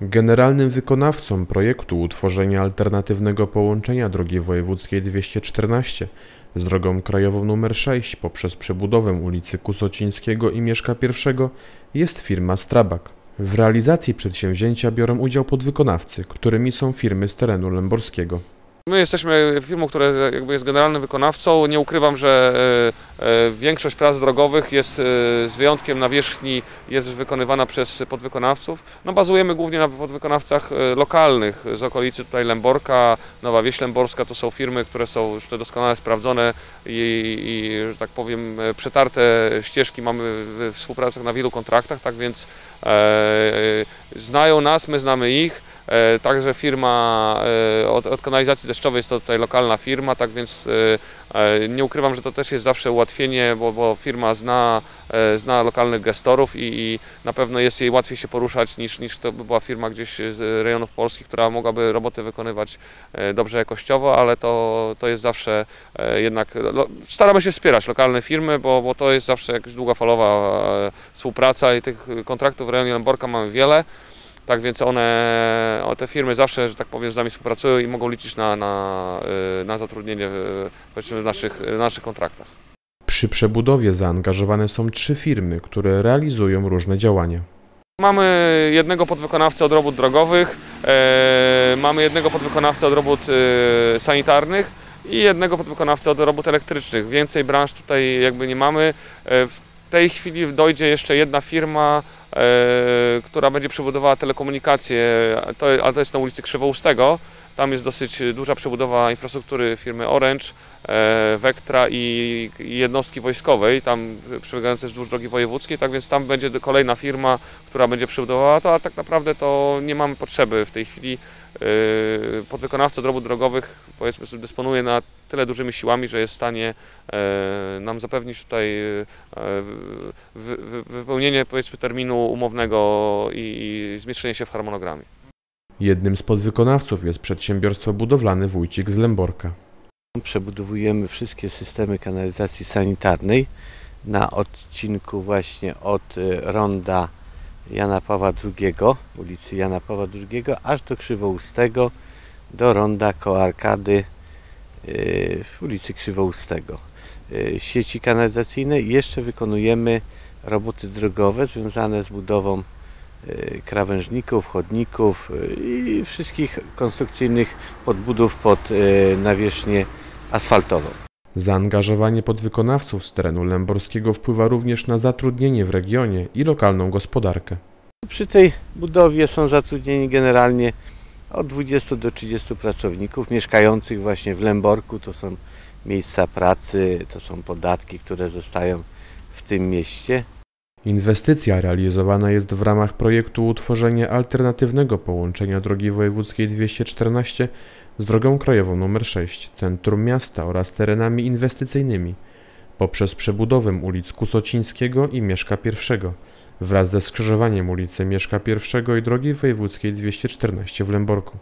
Generalnym wykonawcą projektu utworzenia alternatywnego połączenia drogi wojewódzkiej 214 z drogą krajową nr 6 poprzez przebudowę ulicy Kusocińskiego i Mieszka I jest firma Strabak. W realizacji przedsięwzięcia biorą udział podwykonawcy, którymi są firmy z terenu lęborskiego. My jesteśmy firmą, która jakby jest generalnym wykonawcą. Nie ukrywam, że e, e, większość prac drogowych jest e, z wyjątkiem nawierzchni jest wykonywana przez podwykonawców. No, bazujemy głównie na podwykonawcach lokalnych z okolicy tutaj Lęborka, Nowa Wieś Lęborska. To są firmy, które są już te doskonale sprawdzone i, i że tak powiem przetarte ścieżki mamy w współpracach na wielu kontraktach, tak więc e, znają nas, my znamy ich. E, także firma e, od, od kanalizacji deszczowej jest to tutaj lokalna firma, tak więc e, nie ukrywam, że to też jest zawsze ułatwienie, bo, bo firma zna, zna lokalnych gestorów i, i, na pewno jest jej łatwiej się poruszać niż, niż to by była firma gdzieś z rejonów polskich, która mogłaby roboty wykonywać dobrze jakościowo, ale to, to jest zawsze jednak, staramy się wspierać lokalne firmy, bo, bo to jest zawsze jakaś długofalowa współpraca i tych kontraktów w rejonie Lęborka mamy wiele. Tak więc one, te firmy zawsze, że tak powiem, z nami współpracują i mogą liczyć na, na, y, na zatrudnienie w naszych, naszych kontraktach. Przy przebudowie zaangażowane są trzy firmy, które realizują różne działania. Mamy jednego podwykonawcę od robót drogowych, e, mamy jednego podwykonawcę od robót e, sanitarnych i jednego podwykonawcę od robót elektrycznych. Więcej branż tutaj jakby nie mamy. E, w tej chwili dojdzie jeszcze jedna firma, e, która będzie przebudowała telekomunikacje, to, to jest na ulicy Krzywoustego. Tam jest dosyć duża przebudowa infrastruktury firmy Orange, e, Vectra i, jednostki wojskowej, tam przebiegające wzdłuż drogi wojewódzkiej, tak więc tam będzie kolejna firma, która będzie przebudowała to, a tak naprawdę to nie mamy potrzeby w tej chwili. E, podwykonawca robót drogowych powiedzmy dysponuje na tyle dużymi siłami, że jest w stanie e, nam zapewnić tutaj wypełnienie powiedzmy terminu umownego i, i zmieszczenie się w harmonogramie. Jednym z podwykonawców jest przedsiębiorstwo budowlane Wójcik z Lęborka. Przebudowujemy wszystkie systemy kanalizacji sanitarnej na odcinku właśnie od y, ronda Jana Pawła II, ulicy Jana Pawła II, aż do Krzywoustego, do ronda koło Arkady y, w ulicy Krzywoustego. Y, sieci kanalizacyjne jeszcze wykonujemy roboty drogowe związane z budową krawężników, chodników y, i wszystkich konstrukcyjnych podbudów pod y, nawierzchnię asfaltową. Zaangażowanie podwykonawców z terenu lęborskiego wpływa również na zatrudnienie w regionie i lokalną gospodarkę. Przy tej budowie są zatrudnieni generalnie od 20 do 30 pracowników mieszkających właśnie w Lęborku. To są miejsca pracy, to są podatki, które zostają w tym mieście. Inwestycja realizowana jest w ramach projektu utworzenia alternatywnego połączenia drogi wojewódzkiej 214 z drogą krajową nr 6, centrum miasta oraz terenami inwestycyjnymi poprzez przebudowę ulic Kusocińskiego i Mieszka I wraz ze skrzyżowaniem ulicy Mieszka I i drogi wojewódzkiej 214 w Lęborku.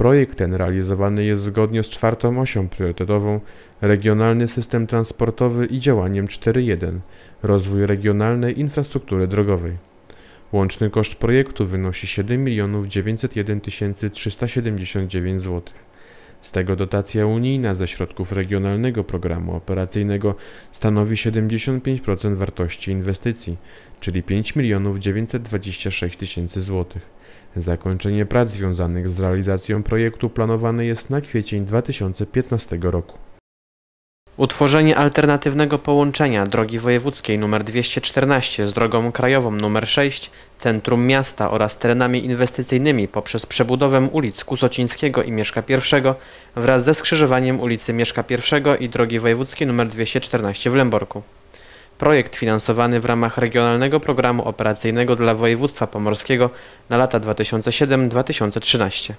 Projekt ten realizowany jest zgodnie z czwartą osią priorytetową Regionalny system transportowy i działaniem 4.1 Rozwój regionalnej infrastruktury drogowej. Łączny koszt projektu wynosi 7 901 379 zł. Z tego dotacja unijna ze środków regionalnego programu operacyjnego stanowi 75% wartości inwestycji, czyli 5 926 tysięcy złotych. Zakończenie prac związanych z realizacją projektu planowane jest na kwiecień 2015 roku. Utworzenie alternatywnego połączenia drogi wojewódzkiej nr 214 z drogą krajową nr 6, centrum miasta oraz terenami inwestycyjnymi poprzez przebudowę ulic Kusocińskiego i Mieszka I wraz ze skrzyżowaniem ulicy Mieszka I i drogi wojewódzkiej nr 214 w Lęborku. Projekt finansowany w ramach Regionalnego Programu Operacyjnego dla Województwa Pomorskiego na lata 2007-2013.